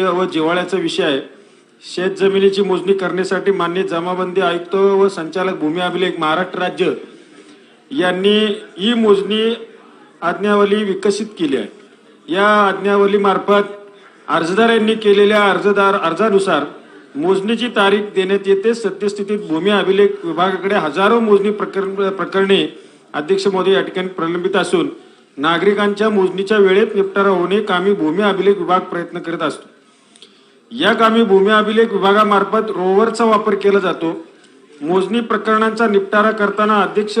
व जिव्हाळ्याचा विषय आहे. शेत जमिनीची मोजणी करण्यासाठी मान्य जमाबंदी आयुक्त व संचालक भूमी अभिलेख महाराष्ट्र राज्य यांनी ही मोजणी आज्ञावली विकसित केली आहे. या आज्ञावली मार्फत अर्जदारांनी केलेल्या अर्जदार अर्जानुसार मोजणीची तारीख देण्यात येते. सद्यस्थितीत भूमी अभिलेख विभागाकडे हजारो मोजणी प्रकरण प्रकरणे अध्यक्ष मोदी या ठिकाणी प्रलंबित असून नागरिकांच्या मोजणीच्या वेळेत निपटारा होणे कामी भूमी अभिलेख विभाग प्रयत्न करत असतो. या कामी भूमी अभिलेख विभागामार्फत रोव्हरचा वापर केला जातो. मोजणी प्रकरणांचा निपटारा करताना अध्यक्ष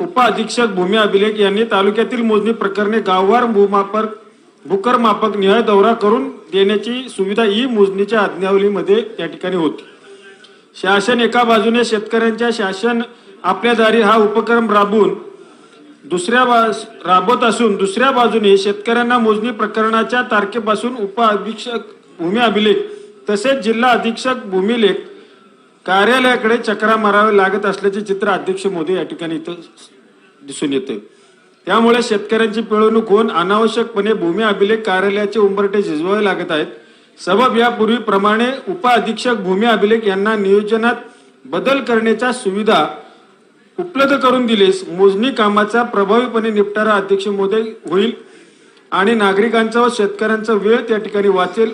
उपअधीक्षक भूमी अभिलेख यांनी तालुक्यातील मोजणी प्रकरणे गाववार भूमापर भूकर मापक निहाय दौरा करून देण्याची सुविधा ही मोजणीच्या आज्ञावलीमध्ये या ठिकाणी होती. शासन एका बाजूने शेतकऱ्यांच्या शासन आपल्या दारी हा उपक्रम राबवून दुसऱ्या बा- राबवत असून दुसऱ्या बाजूने शेतकऱ्यांना मोजणी प्रकरणाच्या तारखेपासून उप अधीक्षक भूमी अभिलेख. तसेच जिल्हा अधीक्षक भूमिलेख कार्यालयाकडे चक्रा मारावे लागत असल्याचे चित्र अध्यक्ष मोदी या ठिकाणी इथं दिसून येते त्यामुळे शेतकऱ्यांची पिळवणूक होऊन अनावश्यकपणे भूमी अभिलेख कार्यालयाचे उंबरटे झिजवावे लागत आहेत. सबब यापूर्वीप्रमाणे उप अधीक्षक भूमी अभिलेख यांना नियोजनात बदल करण्याच्या सुविधा उपलब्ध करून दिलेस. मोजणी कामाचा प्रभावीपणे निपटारा अध्यक्ष मोदी होईल आणि नागरिकांचा व शेतकऱ्यांचा वेळ त्या ठिकाणी वाचेल.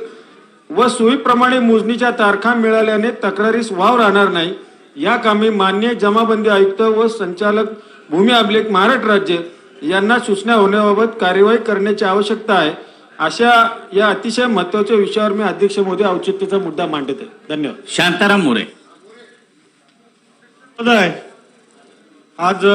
व सोयीप्रमाणे मोजणीच्या तारखा मिळाल्याने तक्रारीस वाव राहणार नाही. या कामी मान्य जमाबंदी आयुक्त व संचालक भूमी अभिलेख महाराष्ट्र राज्य यांना सूचना होण्याबाबत कार्यवाही करण्याची आवश्यकता आहे. अशा या अतिशय महत्त्वाच्या विषयावर मी अध्यक्ष मोदी औचित्याचा मुद्दा मांडत. आहे धन्यवाद. शांताराम मोरे. आज